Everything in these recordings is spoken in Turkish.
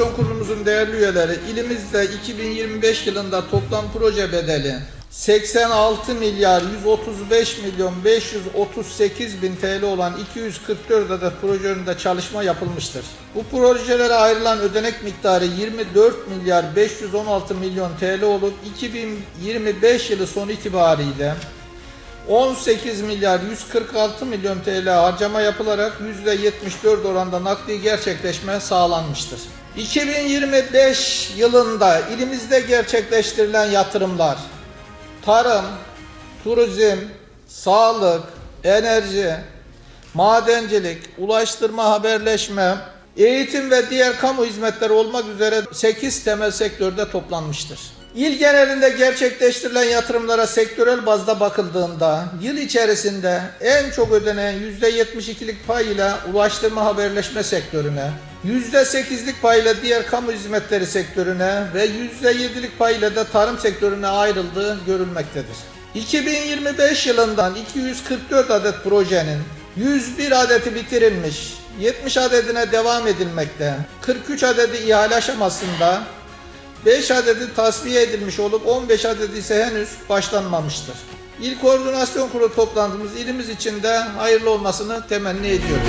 projeleri ilimizde 2025 yılında toplam proje bedeli 86 milyar 135 milyon 538 bin TL olan 244 adet proje önünde çalışma yapılmıştır. Bu projelere ayrılan ödenek miktarı 24 milyar 516 milyon TL olup 2025 yılı son itibariyle 18 milyar 146 milyon TL harcama yapılarak %74 oranda nakdi gerçekleşme sağlanmıştır. 2025 yılında ilimizde gerçekleştirilen yatırımlar. Tarım, turizm, sağlık, enerji, madencilik, ulaştırma, haberleşme, eğitim ve diğer kamu hizmetleri olmak üzere 8 temel sektörde toplanmıştır. İl genelinde gerçekleştirilen yatırımlara sektörel bazda bakıldığında yıl içerisinde en çok ödenen %72'lik pay ile ulaştırma haberleşme sektörüne, %8'lik pay ile diğer kamu hizmetleri sektörüne ve %7'lik pay ile de tarım sektörüne ayrıldığı görülmektedir. 2025 yılından 244 adet projenin 101 adeti bitirilmiş, 70 adedine devam edilmekte, 43 adedi ihale aşamasında, 5 adedi tasfiye edilmiş olup 15 adedi ise henüz başlanmamıştır. İl Koordinasyon Kurulu toplantımız ilimiz için de hayırlı olmasını temenni ediyoruz.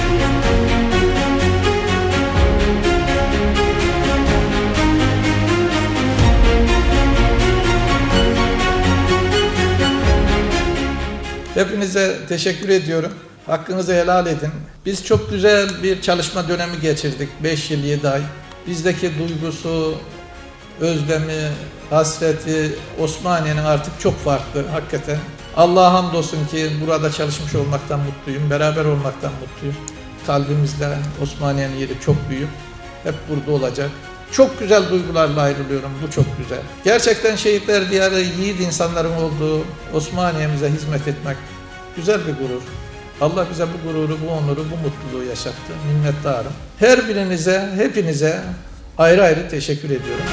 Hepinize teşekkür ediyorum. Hakkınızı helal edin. Biz çok güzel bir çalışma dönemi geçirdik. 5 yıl 7 ay. Bizdeki duygusu, özlemi, hasreti Osmaniye'nin artık çok farklı hakikaten. Allah'a hamdolsun ki burada çalışmış olmaktan mutluyum, beraber olmaktan mutluyum. Kalbimizde Osmaniye'nin yeri çok büyük. Hep burada olacak. Çok güzel duygularla ayrılıyorum. Bu çok güzel. Gerçekten şehitler diyarı yiğit insanların olduğu Osmaniye'mize hizmet etmek güzel bir gurur. Allah bize bu gururu, bu onuru, bu mutluluğu yaşattı. Minnettarım. Her birinize, hepinize ayrı ayrı teşekkür ediyorum.